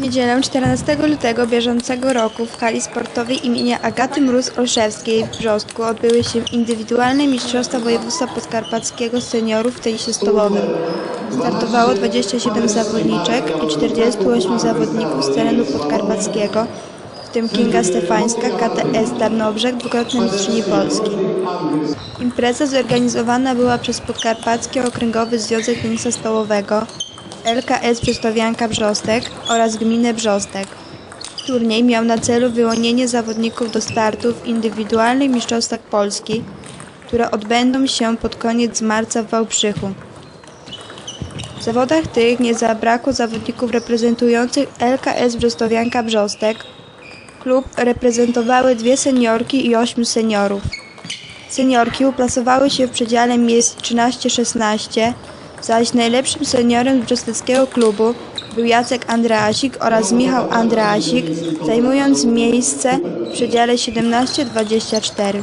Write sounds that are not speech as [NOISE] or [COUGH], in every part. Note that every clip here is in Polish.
Niedzielę 14 lutego bieżącego roku w hali sportowej imienia Agaty Mróz-Olszewskiej w Brzostku odbyły się indywidualne Mistrzostwa Województwa Podkarpackiego seniorów w tenisie stołowym. Startowało 27 zawodniczek i 48 zawodników z terenu podkarpackiego, tym Kinga Stefańska, KTS Tarnobrzeg, dwukrotna mistrzyni Polski. Impreza zorganizowana była przez Podkarpacki Okręgowy Związek Tenisa Stołowego, LKS Brzostowianka Brzostek oraz Gminę Brzostek. Turniej miał na celu wyłonienie zawodników do startu w indywidualnych mistrzostwach Polski, które odbędą się pod koniec marca w Wałbrzychu. W zawodach tych nie zabrakło zawodników reprezentujących LKS Brzostowianka Brzostek. Klub reprezentowały dwie seniorki i ośmiu seniorów. Seniorki uplasowały się w przedziale miejsc 13-16, zaś najlepszym seniorem z brzosteckiego klubu był Jacek Andreasik oraz Michał Andreasik, zajmując miejsce w przedziale 17-24.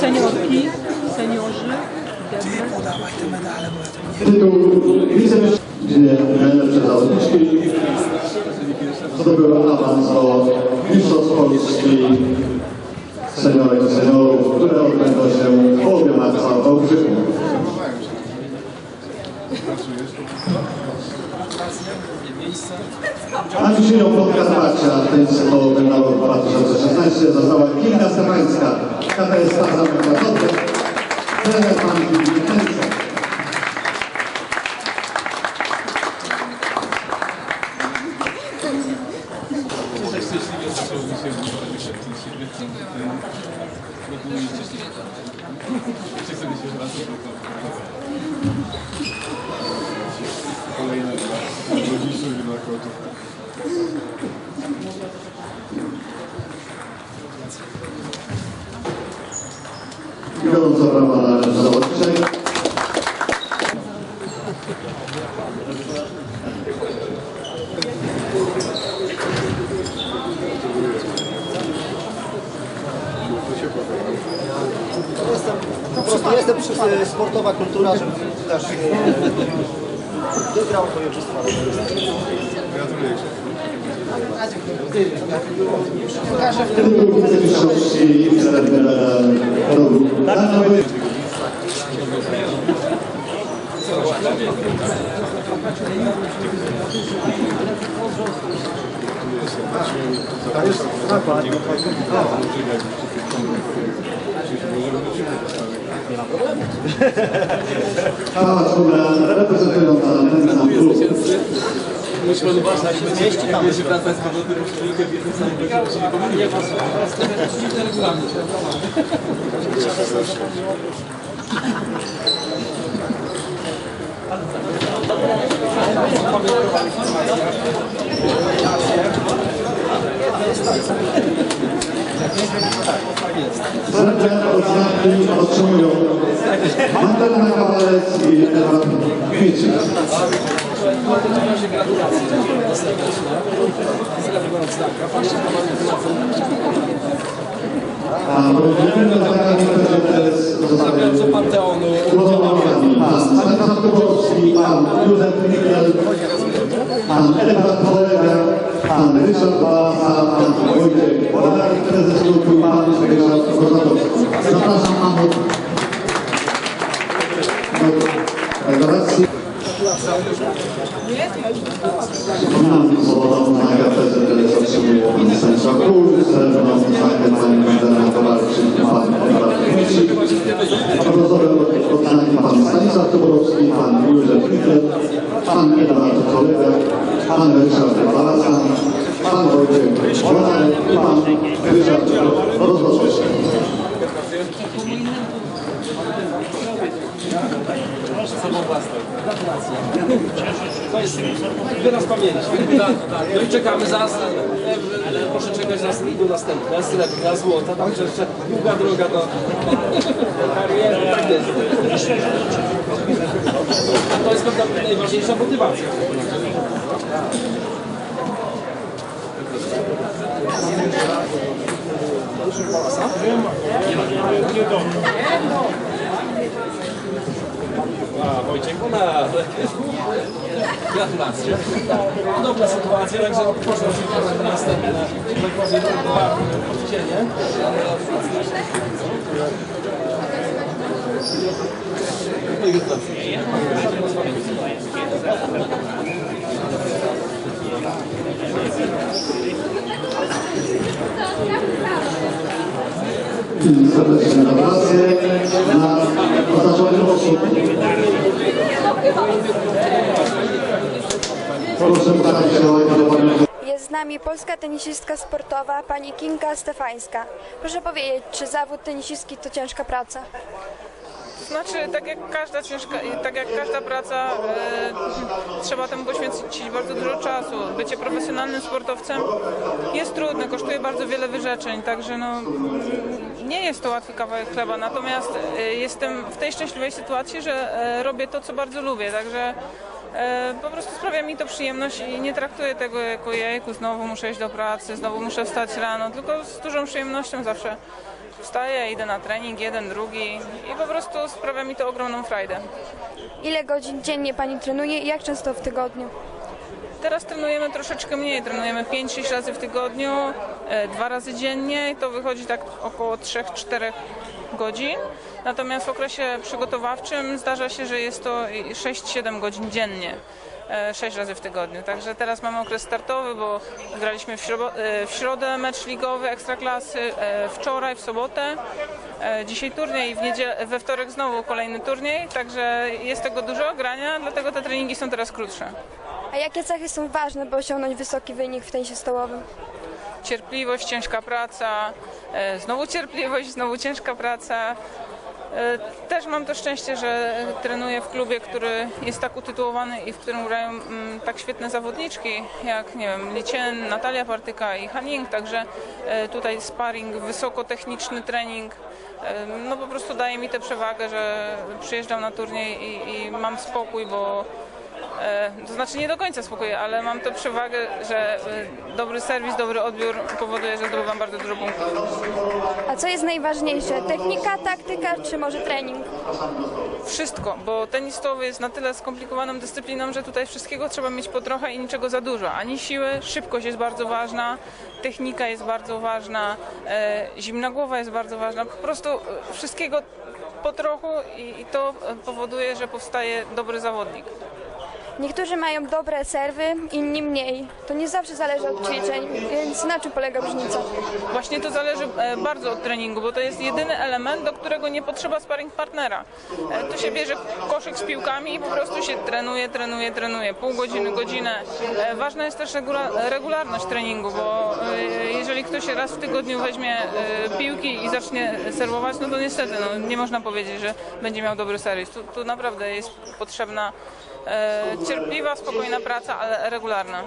Seniorki, seniorzy, Tytuł wicemistrz, gdzie najlepsze zawodniczki zdobyły awans do Mistrzostw Polski seniorek i seniorów, które odbędą się w połowie marca w Wałbrzychu. A dzisiejszą Podkarpacia w tej sezonie na rok 2016 została Kinga Stefańska, KTS Tarzamek Zachodek, trener Pan Witenca. I gorąco brawa dla zawodniczek. Po prostu jestem przy, sportowa kultura, żeby też e, wygrał województwo. Tytuł wicemistrzowski Cała szkoła reprezentująca ten sam klub. Musimy uważać, że mieści tam się wraca z powrotem w w jednym samym poziomie, czyli pomyliłem. Srebrne odznaki otrzymują Magdalena Kawalec i Ewa Kwiecic. A rodziny oznakami PZS Co Panteonu. pan Stanisław pan Józef Mikiel, pan Edward Kolega, pan Ryszard Bałasa, pan Wojciech Bodar, prezes klubu pan Ryszard Kozatowski. Zapraszam panów do restauracji. Nagę PZS otrzymuje pan Stanisław Król, srebrną nagę pani Magdalena Kowalczyk, pan a brązowe odznaki pan Stanisław Toborowski, pan Józef Hitler, pan Edward Kolega, pan Ryszard Balasa, pan Wojciech Włodarek i pan Ryszard Rozwodowski. To jest wyraz pamięci. No i czekamy e, proszę czekać, zaraz idą następne, srebrna, złota, także jeszcze długa droga do kariery, tak jest. To jest pewna najważniejsza motywacja. A, Wojciech Bonarek. Gratulacje. Dobra sytuacja, także proszę o następne, że tak powiem. No i I serdeczne gratulacje na oznaczonych osób. Proszę ustawić się do pamiątki. Jest z nami polska tenisistka sportowa, pani Kinga Stefańska. Proszę powiedzieć, czy zawód tenisistki to ciężka praca? Znaczy, tak jak każda ciężka, tak jak każda praca, e, trzeba temu poświęcić bardzo dużo czasu. Bycie profesjonalnym sportowcem jest trudne, kosztuje bardzo wiele wyrzeczeń, także no, nie jest to łatwy kawałek chleba. Natomiast e, jestem w tej szczęśliwej sytuacji, że e, robię to, co bardzo lubię, także e, po prostu sprawia mi to przyjemność i nie traktuję tego jako jejku, znowu muszę iść do pracy, znowu muszę wstać rano, tylko z dużą przyjemnością zawsze wstaję, idę na trening, jeden, drugi i po prostu sprawia mi to ogromną frajdę. Ile godzin dziennie pani trenuje i jak często w tygodniu? Teraz trenujemy troszeczkę mniej, trenujemy 5-6 razy w tygodniu, e, dwa razy dziennie i to wychodzi tak około 3-4 godzin. Natomiast w okresie przygotowawczym zdarza się, że jest to i 6-7 godzin dziennie. 6 razy w tygodniu. Także teraz mamy okres startowy, bo graliśmy w, środo, e, w środę mecz ligowy Ekstraklasy, e, wczoraj w sobotę, e, dzisiaj turniej, w niedziel- we wtorek znowu kolejny turniej, także jest tego dużo grania, dlatego te treningi są teraz krótsze. A jakie cechy są ważne, by osiągnąć wysoki wynik w tenisie stołowym? cierpliwość, ciężka praca, e, znowu cierpliwość, znowu ciężka praca. E, Też mam to szczęście, że trenuję w klubie, który jest tak utytułowany i w którym grają mm, tak świetne zawodniczki, jak nie wiem, Licien, Natalia Partyka i Haning, także e, tutaj sparring, wysokotechniczny trening, e, no po prostu daje mi tę przewagę, że przyjeżdżam na turniej i, i mam spokój, bo E, To znaczy nie do końca spokojnie, ale mam tę przewagę, że e, dobry serwis, dobry odbiór powoduje, że zdobywam bardzo dużo punktów. A co jest najważniejsze? Technika, taktyka czy może trening? Wszystko, bo tenis stołowy jest na tyle skomplikowaną dyscypliną, że tutaj wszystkiego trzeba mieć po trochę i niczego za dużo. Ani siły, szybkość jest bardzo ważna, technika jest bardzo ważna, e, zimna głowa jest bardzo ważna. Po prostu e, wszystkiego po trochu i, i to e, powoduje, że powstaje dobry zawodnik. Niektórzy mają dobre serwy, inni mniej. To nie zawsze zależy od ćwiczeń, więc na czym polega różnica? Właśnie to zależy e, bardzo od treningu, bo to jest jedyny element, do którego nie potrzeba sparring partnera. E, Tu się bierze koszyk z piłkami i po prostu się trenuje, trenuje, trenuje. Pół godziny, godzinę. E, Ważna jest też regula- regularność treningu, bo jeżeli ktoś raz w tygodniu weźmie piłki i zacznie serwować, no to niestety no, nie można powiedzieć, że będzie miał dobry serwis. Tu, tu naprawdę jest potrzebna cierpliwa, spokojna praca, ale regularna.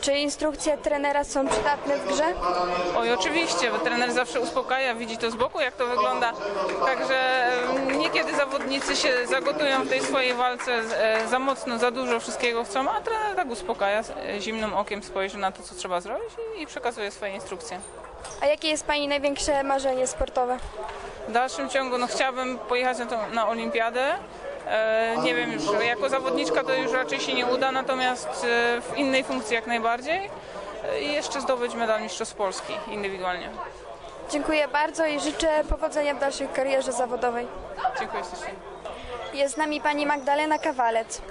Czy instrukcje trenera są przydatne w grze? Oj, oczywiście, bo trener zawsze uspokaja, widzi to z boku, jak to wygląda. Także em, niekiedy zawodnicy się zagotują w tej swojej walce e, za mocno, za dużo wszystkiego chcą, a trener tak uspokaja, e, zimnym okiem spojrzy na to, co trzeba zrobić i, i przekazuje swoje instrukcje. A jakie jest Pani największe marzenie sportowe? W dalszym ciągu no, chciałabym pojechać na, tą, na olimpiadę. E, nie wiem już, jako zawodniczka to już raczej się nie uda, natomiast e, w innej funkcji jak najbardziej. E, I jeszcze zdobyć medal Mistrzostw Polski indywidualnie. Dziękuję bardzo i życzę powodzenia w dalszej karierze zawodowej. Dziękuję ślicznie. Jest z nami pani Magdalena Kawalec.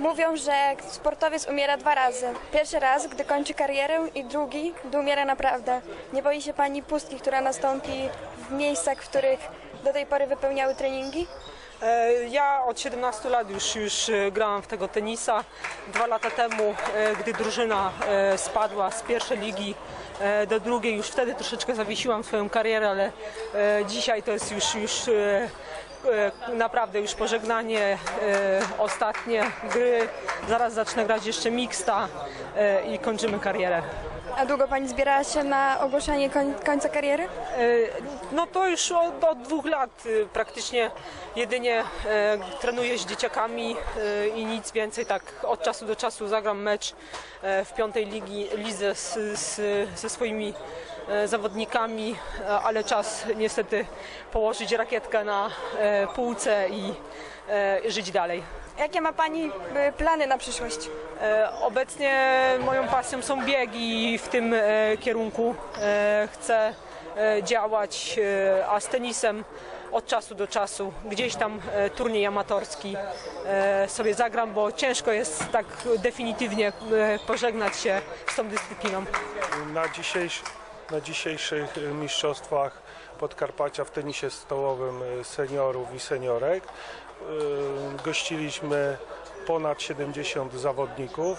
Mówią, że sportowiec umiera dwa razy. Pierwszy raz, gdy kończy karierę i drugi, gdy umiera naprawdę. Nie boi się pani pustki, która nastąpi w miejscach, w których do tej pory wypełniały treningi? E, Ja od 17 lat już, już e, grałam w tego tenisa. Dwa lata temu, e, gdy drużyna spadła z pierwszej ligi do drugiej, już wtedy troszeczkę zawiesiłam swoją karierę, ale dzisiaj to jest już, już naprawdę już pożegnanie, ostatnie gry. Zaraz zacznę grać jeszcze mixta i kończymy karierę. A długo pani zbierała się na ogłoszenie koń, końca kariery? E, No to już od, od dwóch lat e, praktycznie jedynie e, trenuję z dzieciakami e, i nic więcej. Tak od czasu do czasu zagram mecz w piątej ligi, lidze z, z, ze swoimi zawodnikami, e, ale czas niestety położyć rakietkę na e, półce i e, żyć dalej. Jakie ma pani plany na przyszłość? E, Obecnie moją pasją są biegi i w tym e, kierunku e, chcę e, działać, e, a z tenisem od czasu do czasu gdzieś tam e, turniej amatorski e, sobie zagram, bo ciężko jest tak definitywnie e, pożegnać się z tą dyscypliną. Na, dzisiejsz, na dzisiejszych mistrzostwach Podkarpacia w tenisie stołowym y, seniorów i seniorek y, gościliśmy ponad 70 zawodników,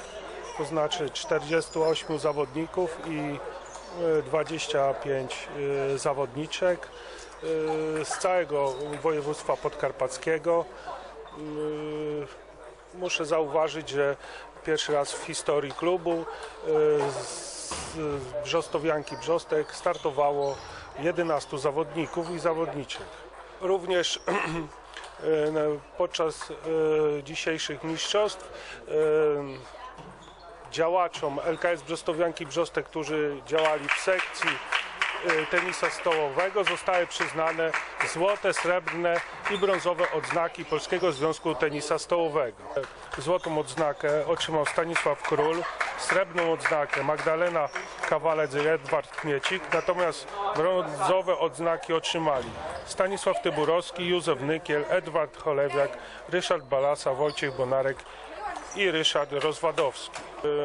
to znaczy 48 zawodników i y, 25 y, zawodniczek z całego województwa podkarpackiego. Muszę zauważyć, że pierwszy raz w historii klubu z Brzostowianki Brzostek startowało 11 zawodników i zawodniczek. Również [CLEARS THROAT] na- podczas y, dzisiejszych mistrzostw y, działaczom LKS Brzostowianki Brzostek, którzy działali w sekcji tenisa stołowego zostały przyznane złote, srebrne i brązowe odznaki Polskiego Związku Tenisa Stołowego. Złotą odznakę otrzymał Stanisław Król, srebrną odznakę Magdalena Kawalec i Edward Kmiecik, natomiast brązowe odznaki otrzymali Stanisław Tyburowski, Józef Nykiel, Edward Cholewiak, Ryszard Balasa, Wojciech Bonarek i Ryszard Rozwadowski.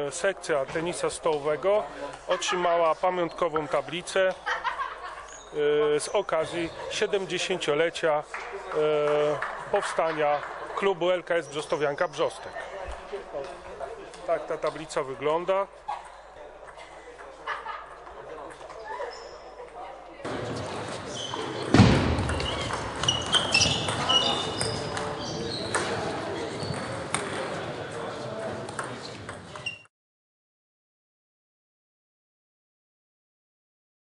E, Sekcja tenisa stołowego otrzymała pamiątkową tablicę e, z okazji 70-lecia e, powstania klubu LKS Brzostowianka Brzostek. Tak ta tablica wygląda.